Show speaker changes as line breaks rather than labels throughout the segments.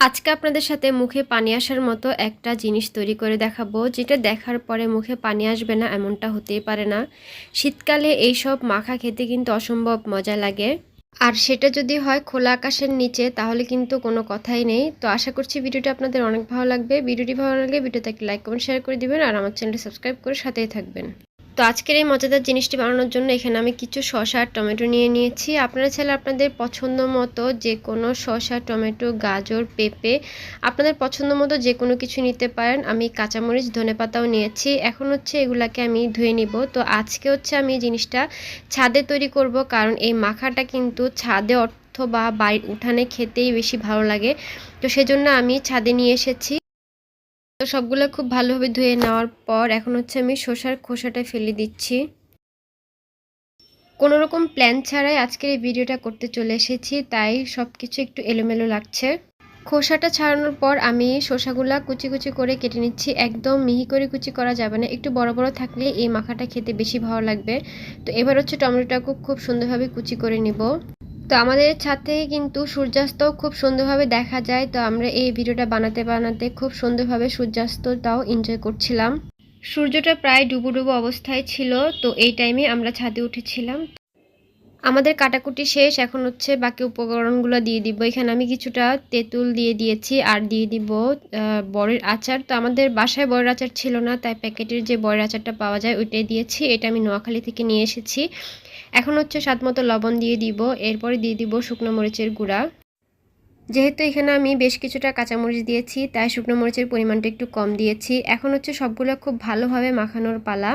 আজকে আপনাদের সাথে মুখে পানি আসার মতো একটা জিনিস তৈরি করে দেখাবো, যেটা দেখার পরে মুখে পানি আসবে না, এমনটা হতেই পারে না। শীতকালে এইসব মাখা খেতে কিন্তু অসম্ভব মজা লাগে। আর সেটা যদি হয় খোলা আকাশের নিচে, তাহলে কিন্তু কোনো কথাই নেই। তো আশা করছি ভিডিওটা আপনাদের অনেক ভালো লাগবে। ভিডিওটি ভালো লাগলে ভিডিওতে একটা লাইক, কমেন্ট, শেয়ার করে দিবেন, আর আমার চ্যানেলটি সাবস্ক্রাইব করে সাথেই থাকবেন। তো আজকের এই মজাদার জিনিসটি বানানোর জন্য এখানে আমি কিছু শসা আর টমেটো নিয়ে নিয়েছি। আপনারা চাইলে আপনাদের পছন্দ মতো যে কোনো শসা, টমেটো, গাজর, পেঁপে, আপনাদের পছন্দ মতো যে কোনো কিছু নিতে পারেন। আমি কাঁচামরিচ, ধনে পাতাও নিয়েছি। এখন হচ্ছে এগুলাকে আমি ধুয়ে নিব। তো আজকে হচ্ছে আমি জিনিসটা ছাদে তৈরি করব কারণ এই মাখাটা কিন্তু ছাদে অর্থ বা বাড়ির উঠানে খেতেই বেশি ভালো লাগে। তো সেজন্য আমি ছাদে নিয়ে এসেছি। তো সবগুলো খুব ভালোভাবে ধুয়ে নেওয়ার পর এখন হচ্ছে আমি শসার খোসাটা ফেলে দিচ্ছি। কোনো রকম প্ল্যান ছাড়াই আজকের এই ভিডিওটা করতে চলে এসেছি, তাই সব কিছু একটু এলোমেলো লাগছে। খোসাটা ছাড়ানোর পর আমি শসাগুলা কুচি কুচি করে কেটে নিচ্ছি। একদম মিহি করে কুচি করা যাবে না, একটু বড় বড় থাকলে এই মাখাটা খেতে বেশি ভালো লাগবে। তো এবার হচ্ছে টমেটোটাকে খুব সুন্দরভাবে কুচি করে নিব। তো আমাদের ছাদ থেকে কিন্তু সূর্যাস্ত খুব সুন্দরভাবে দেখা যায়। তো আমরা এই ভিডিওটা বানাতে বানাতে খুব সুন্দরভাবে সূর্যাস্তটাও এনজয় করছিলাম। সূর্যটা প্রায় ডুবো ডুবো অবস্থায় ছিল, তো এই টাইমে আমরা ছাদে উঠেছিলাম। আমাদের কাটাকুটি শেষ, এখন হচ্ছে বাকি উপকরণগুলো দিয়ে দিব। এখানে আমি কিছুটা তেঁতুল দিয়ে দিয়েছি আর দিয়ে দিব বড়ের আচার। তো আমাদের বাসায় বড়ের আচার ছিল না, তাই প্যাকেটের যে বড়ের আচারটা পাওয়া যায় ওইটাই দিয়েছি। এটা আমি নোয়াখালী থেকে নিয়ে এসেছি। এখন হচ্ছে স্বাদ মতো লবণ দিয়ে দিব, এরপরে দিয়ে দিব শুকনো মরিচের গুঁড়া। যেহেতু এখানে আমি বেশ কিছুটা কাঁচামরিচ দিয়েছি, তাই শুকনো মরিচের পরিমাণটা একটু কম দিয়েছি। এখন হচ্ছে সবগুলো খুব ভালোভাবে মাখানোর পালা।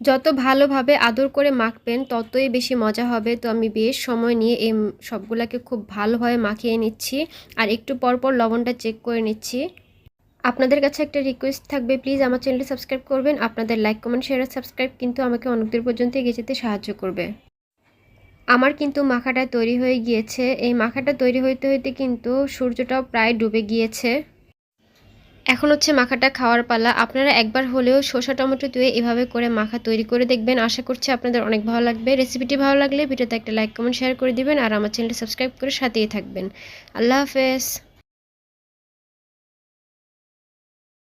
যত ভালোভাবে আদর করে মাখবেন, ততই বেশি মজা হবে। তো আমি বেশ সময় নিয়ে এই সবগুলোকে খুব ভালোভাবে মাখিয়ে নিচ্ছি। আর একটু পরপর লবণটা চেক করে নিচ্ছি। আপনাদের কাছে একটা রিকোয়েস্ট থাকবে প্লিজ আমার চ্যানেলটি সাবস্ক্রাইব করবেন। আপনাদের লাইক কমেন্ট শেয়ার আর সাবস্ক্রাইব কিন্তু আমাকে অনেক দূর পর্যন্ত এগিয়ে যেতে সাহায্য করবে। আমার কিন্তু মাখাটা তৈরি হয়ে গিয়েছে। এই মাখাটা তৈরি হইতে হইতে কিন্তু সূর্যটাও প্রায় ডুবে গিয়েছে। এখন হচ্ছে মাখাটা খাওয়ার পালা। আপনারা একবার হলেও শসা, টমেটো দিয়ে এভাবে করে মাখা তৈরি করে দেখবেন। আশা করছি আপনাদের অনেক ভালো লাগবে। রেসিপিটি ভালো লাগলে ভিডিওতে একটা লাইক কমেন্ট শেয়ার করে দিবেন। আর আমার চ্যানেলটি সাবস্ক্রাইব করে সাথেই থাকবেন। আল্লাহ হাফেজ।